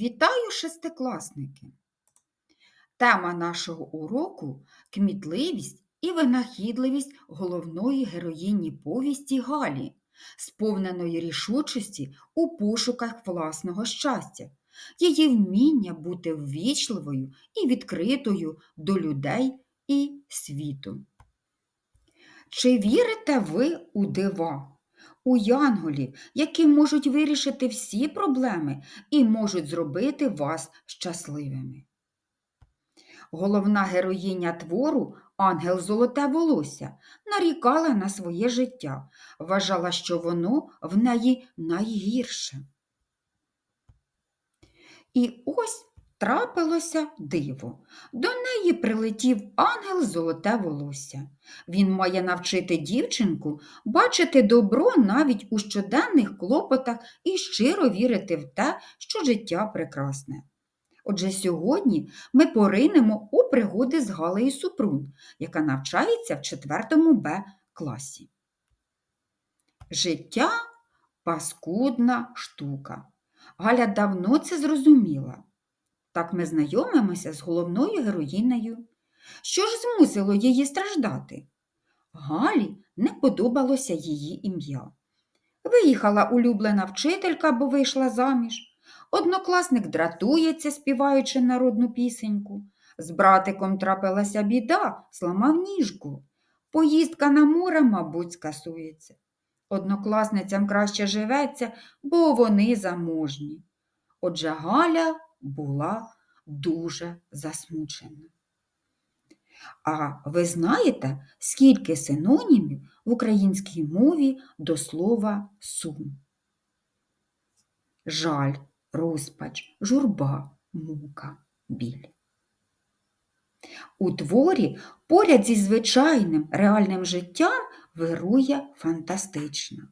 Вітаю шестикласники! Тема нашого уроку кмітливість і винахідливість головної героїні повісті Галі, сповненої рішучості у пошуках власного щастя, її вміння бути ввічливою і відкритою до людей і світу. Чи вірите ви у дива? У янголів, які можуть вирішити всі проблеми і можуть зробити вас щасливими. Головна героїня твору, ангел Золоте волосся, нарікала на своє життя, вважала, що воно в неї найгірше. І ось трапилося диво. До неї прилетів ангел Золоте волосся. Він має навчити дівчинку бачити добро навіть у щоденних клопотах і щиро вірити в те, що життя прекрасне. Отже, сьогодні ми поринемо у пригоди з Галею Супрун, яка навчається в 4 Б класі. Життя паскудна штука. Галя давно це зрозуміла. Так ми знайомимося з головною героїнею. Що ж змусило її страждати? Галі не подобалося її ім'я. Виїхала улюблена вчителька, бо вийшла заміж. Однокласник дратується, співаючи народну пісеньку. З братиком трапилася біда, сламав ніжку. Поїздка на море, мабуть, скасується. Однокласницям краще живеться, бо вони заможні. Отже, Галя була дуже засмучена. А ви знаєте, скільки синонімів в українській мові до слова сум? Жаль, розпач, журба, мука, біль. У творі поряд зі звичайним реальним життям вирує фантастична.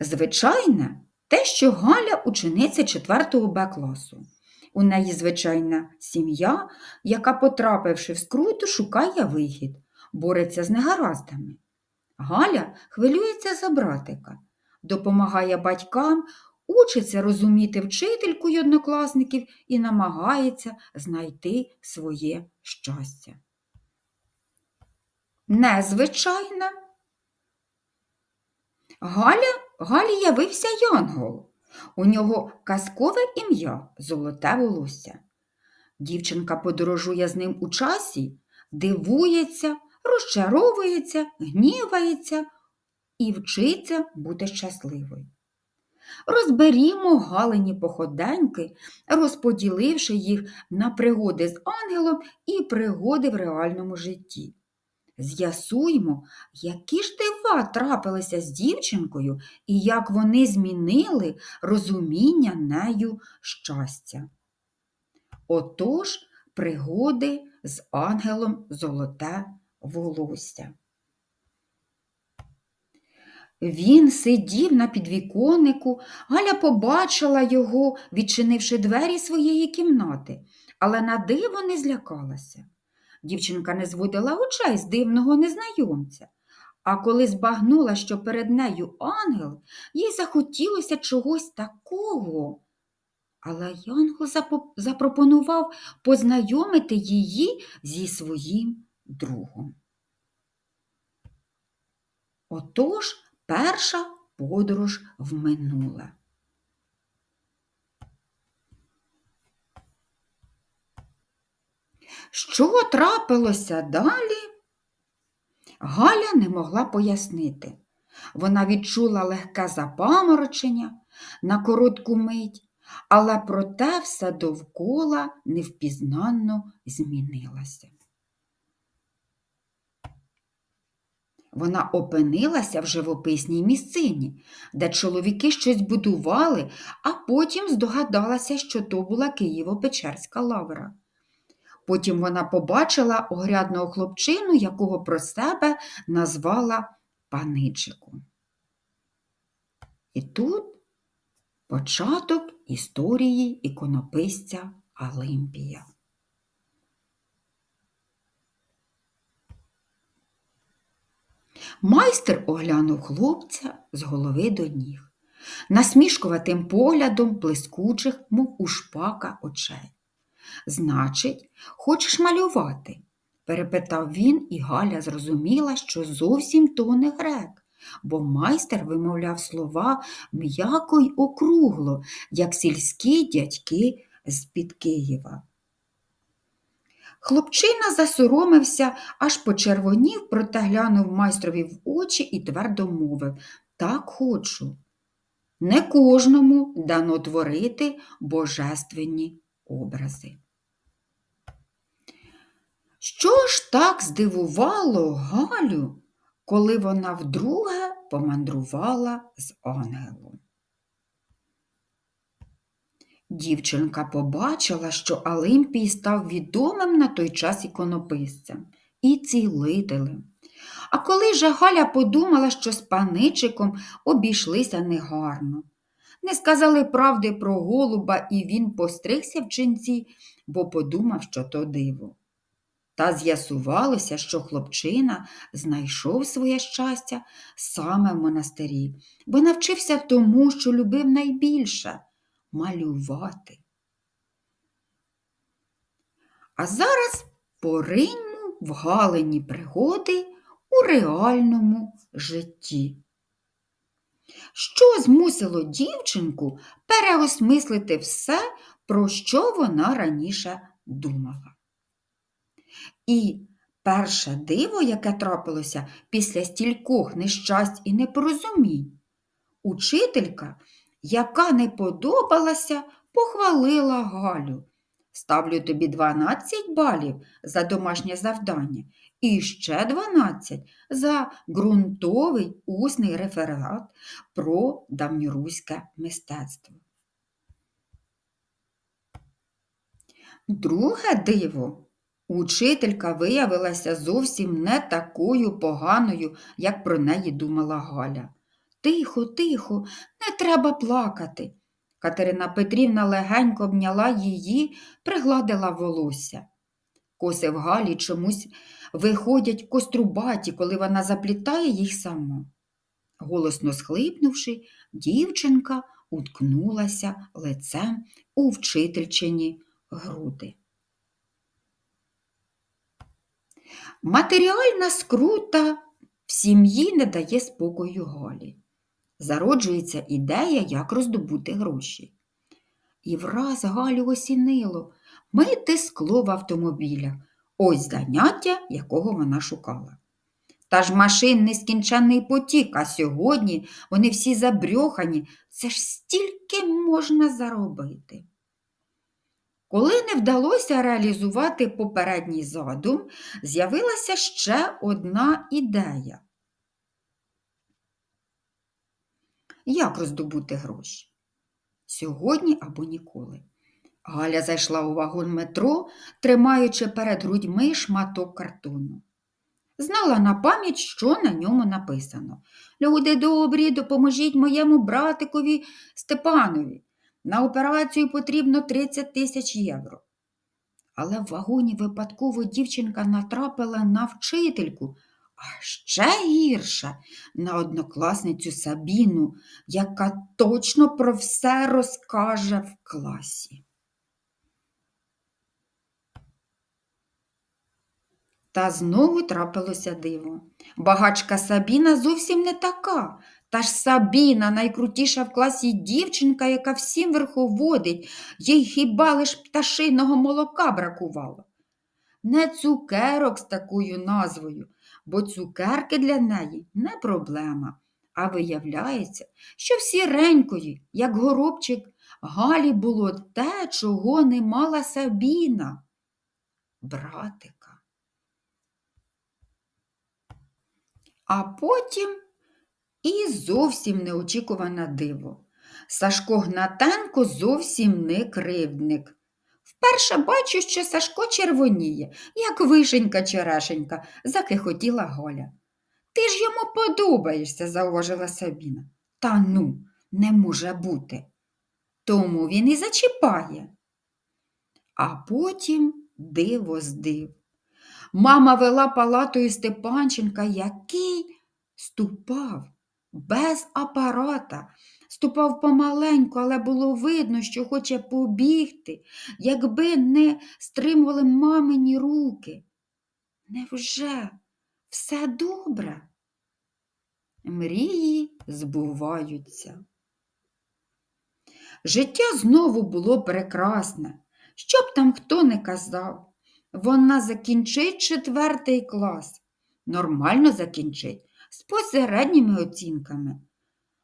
Звичайне те, що Галя учениця 4 Б класу. У неї звичайна сім'я, яка, потрапивши в скруту, шукає вихід, бореться з негараздами. Галя хвилюється за братика, допомагає батькам, учиться розуміти вчительку й однокласників і намагається знайти своє щастя. Незвичайна. Галя Галі явився Янгол. У нього казкове ім'я золоте волосся. Дівчинка подорожує з ним у часі, дивується, розчаровується, гнівається і вчиться бути щасливою. Розберімо галині походеньки, розподіливши їх на пригоди з ангелом і пригоди в реальному житті. З'ясуймо, які ж дива трапилися з дівчинкою і як вони змінили розуміння нею щастя. Отож, пригоди з ангелом золоте волосся. Він сидів на підвіконнику, Галя побачила його, відчинивши двері своєї кімнати, але на диво не злякалася. Дівчинка не зводила очей з дивного незнайомця, а коли збагнула, що перед нею ангел, їй захотілося чогось такого. Але Янгол запропонував познайомити її зі своїм другом. Отож перша подорож в Що трапилося далі? Галя не могла пояснити. Вона відчула легке запаморочення на коротку мить, але проте все довкола невпізнанно змінилося. Вона опинилася в живописній місцині, де чоловіки щось будували, а потім здогадалася, що то була Києво-Печерська лавра. Потім вона побачила огрядного хлопчину, якого про себе назвала паничиком. І тут початок історії іконописця Олимпія. Майстер оглянув хлопця з голови до ніг. насмішкуватим поглядом блискучих, мов у шпака очей. Значить, хочеш малювати? перепитав він, і Галя зрозуміла, що зовсім то не грек, бо майстер вимовляв слова м'яко й округло, як сільські дядьки з-під Києва. Хлопчина засоромився, аж почервонів, проте глянув майстрові в очі і твердо мовив Так хочу. Не кожному дано творити божественні образи. Що ж так здивувало Галю, коли вона вдруге помандрувала з ангелом? Дівчинка побачила, що Олимпій став відомим на той час іконописцем і цілителем. А коли же Галя подумала, що з паничиком обійшлися негарно. Не сказали правди про голуба, і він постригся в чинці, бо подумав, що то диво. Та з'ясувалося, що хлопчина знайшов своє щастя саме в монастирі, бо навчився тому, що любив найбільше малювати. А зараз пориньмо в галині пригоди у реальному житті. Що змусило дівчинку переосмислити все, про що вона раніше думала? І перше диво, яке трапилося після стількох нещасть і непорозумінь, учителька, яка не подобалася, похвалила Галю. Ставлю тобі 12 балів за домашнє завдання і ще 12 за ґрунтовий усний реферат про давньоруське мистецтво. Друге диво. Учителька виявилася зовсім не такою поганою, як про неї думала Галя. Тихо, тихо, не треба плакати. Катерина Петрівна легенько обняла її, пригладила волосся. Коси в Галі чомусь виходять кострубаті, коли вона заплітає їх сама. Голосно схлипнувши, дівчинка уткнулася лицем у вчительчині груди. Матеріальна скрута в сім'ї не дає спокою Галі. Зароджується ідея, як роздобути гроші. І враз Галю осінило мити скло в автомобілях. Ось заняття, якого вона шукала. Та ж машин нескінченний потік, а сьогодні вони всі забрьохані. Це ж стільки можна заробити. Коли не вдалося реалізувати попередній задум, з'явилася ще одна ідея. Як роздобути гроші? Сьогодні або ніколи. Галя зайшла у вагон метро, тримаючи перед грудьми шматок картону. Знала на пам'ять, що на ньому написано. Люди добрі, допоможіть моєму братикові Степанові. На операцію потрібно 30 тисяч євро. Але в вагоні випадково дівчинка натрапила на вчительку, а ще гірше на однокласницю Сабіну, яка точно про все розкаже в класі. Та знову трапилося диво. Багачка Сабіна зовсім не така. Та ж Сабіна найкрутіша в класі дівчинка, яка всім верховодить, їй хіба лиш пташиного молока бракувало. Не цукерок з такою назвою, бо цукерки для неї не проблема. А виявляється, що в сіренької, як горобчик, Галі було те, чого не мала Сабіна. Братика. А потім і зовсім неочікуване диво. Сашко Гнатенко зовсім не кривдник. Вперше бачу, що Сашко червоніє, як вишенька черешенька, закихотіла Голя. Ти ж йому подобаєшся, зауважила Сабіна. Та ну, не може бути. Тому він і зачіпає. А потім диво здив. Мама вела палатою Степанченка, який ступав без апарата, ступав помаленьку, але було видно, що хоче побігти, якби не стримували мамині руки. Невже все добре? Мрії збуваються. Життя знову було прекрасне. Що б там хто не казав, вона закінчить четвертий клас. Нормально закінчить, з посередніми оцінками.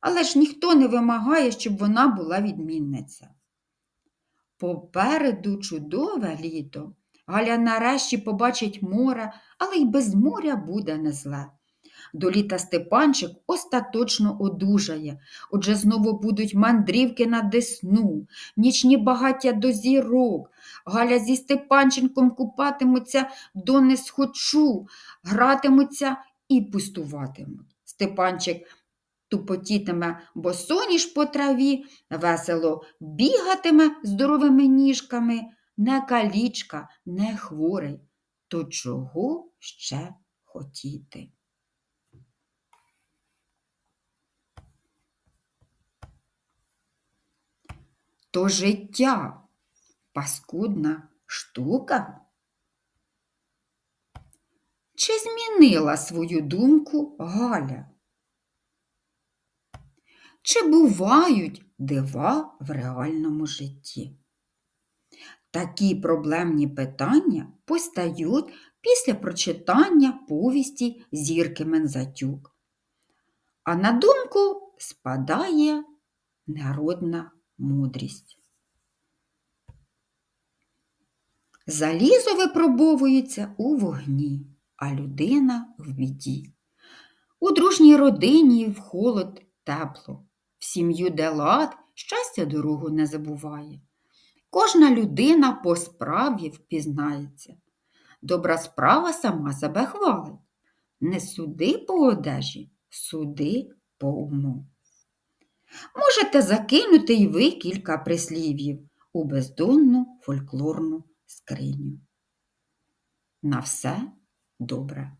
Але ж ніхто не вимагає, щоб вона була відмінниця. Попереду чудове літо. Галя нарешті побачить море, але й без моря буде не зле. До літа Степанчик остаточно одужає, отже знову будуть мандрівки на десну, нічні багаття до зірок. Галя зі Степанченком купатимуться до несхочу, гратимуться і пустуватимуть. Степанчик тупотітиме босоніж по траві, весело бігатиме здоровими ніжками, не калічка, не хворий. То чого ще хотіти? То життя паскудна штука? Чи змінила свою думку Галя? Чи бувають дива в реальному житті? Такі проблемні питання постають після прочитання повісті Зірки Мензатюк. А на думку спадає народна мудрість. Залізо випробовується у вогні, а людина в біді. У дружній родині в холод тепло, в сім'ю де лад щастя дорогу не забуває. Кожна людина по справі впізнається. Добра справа сама себе хвалить. Не суди по одежі, суди по уму. Можете закинути й ви кілька прислів'їв у бездонну фольклорну скриню. На все добре.